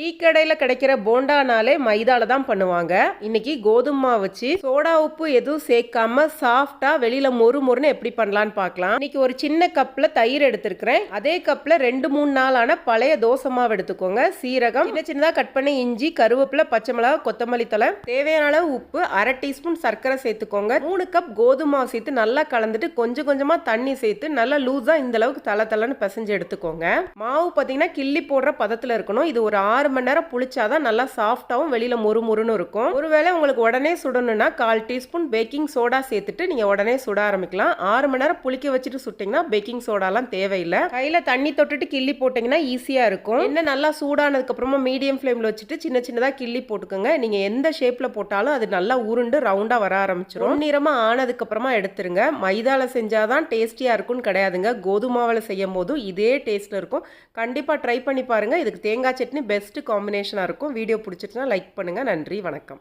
Tea கடையில் கிடைக்கிற போண்டானாலே மைதால தான் பண்ணுவாங்க. இன்னைக்கு கோதுமை மாவு வச்சு சோடா உப்பு எதுவும் சேர்க்காம சாஃப்டா வெளியில மொறு மொறுன்னு எப்படி பண்ணலான்னு பார்க்கலாம். இன்னைக்கு ஒரு சின்ன கப்ல தயிர் எடுத்திருக்கிறேன். அதே கப்ல ரெண்டு மூணு நாளான பழைய தோசை மாவு எடுத்துக்கோங்க. சீரகம் சின்ன சின்னதாக கட் பண்ணி இஞ்சி கருவேப்பிலை பச்சை மிளகா கொத்தமல்லி தழை. தேவையான அளவு உப்பு அரை டீஸ்பூன் சர்க்கரை சேர்த்துக்கோங்க. மூணு கப் கோதுமை சேர்த்து நல்லா கலந்துட்டு கொஞ்சம் கொஞ்சமா தண்ணி சேர்த்து நல்லா லூஸா இந்த அளவுக்கு தலை தலைன்னு பிசைஞ்சு எடுத்துக்கோங்க. மாவு பார்த்தீங்கன்னா கிள்ளி போடுற பதத்துல இருக்கணும். இது ஒரு ஆறு மணி நேரம் புளிச்சாதான் நல்லா சாஃப்டாகவும் வெளியில் மொறு மொறுன்னு இருக்கும். ஒருவேளை உங்களுக்கு உடனே சுடணும்னா கால் டீஸ்பூன் பேக்கிங் சோடா சேர்த்துட்டு நீங்கள் உடனே சுட ஆரம்பிக்கலாம். ஆறு மணி நேரம் புளிக்க வச்சுட்டு சுட்டிங்கன்னா பேக்கிங் சோடாலாம் தேவையில்லை. கையில் தண்ணி தொட்டுட்டு கிள்ளி போட்டிங்கன்னா ஈஸியாக இருக்கும். என்ன நல்லா சூடானதுக்கப்புறமா மீடியம் ஃப்ளேமில் வச்சுட்டு சின்ன சின்னதாக கிள்ளி போட்டுக்கோங்க. நீங்கள் எந்த ஷேப்பில் போட்டாலும் அது நல்லா உருண்டு ரவுண்டாக வர ஆரம்பிச்சிடும் நிறமாக ஆனதுக்கப்புறமா எடுத்துருங்க. செஞ்சால் செஞ்சாதான் டேஸ்டியாக இருக்கும்னு கிடையாதுங்க. கோதுமாவில் செய்யும் போதும் இதே டேஸ்ட்டில் இருக்கும். கண்டிப்பாக ட்ரை பண்ணி பாருங்கள் இதுக்கு தேங்காய் சட்னி பெஸ்ட்டு காம்பினேஷனாக இருக்கும். வீடியோ பிடிச்சிட்டுனா லைக் பண்ணுங்க. நன்றி. வணக்கம்.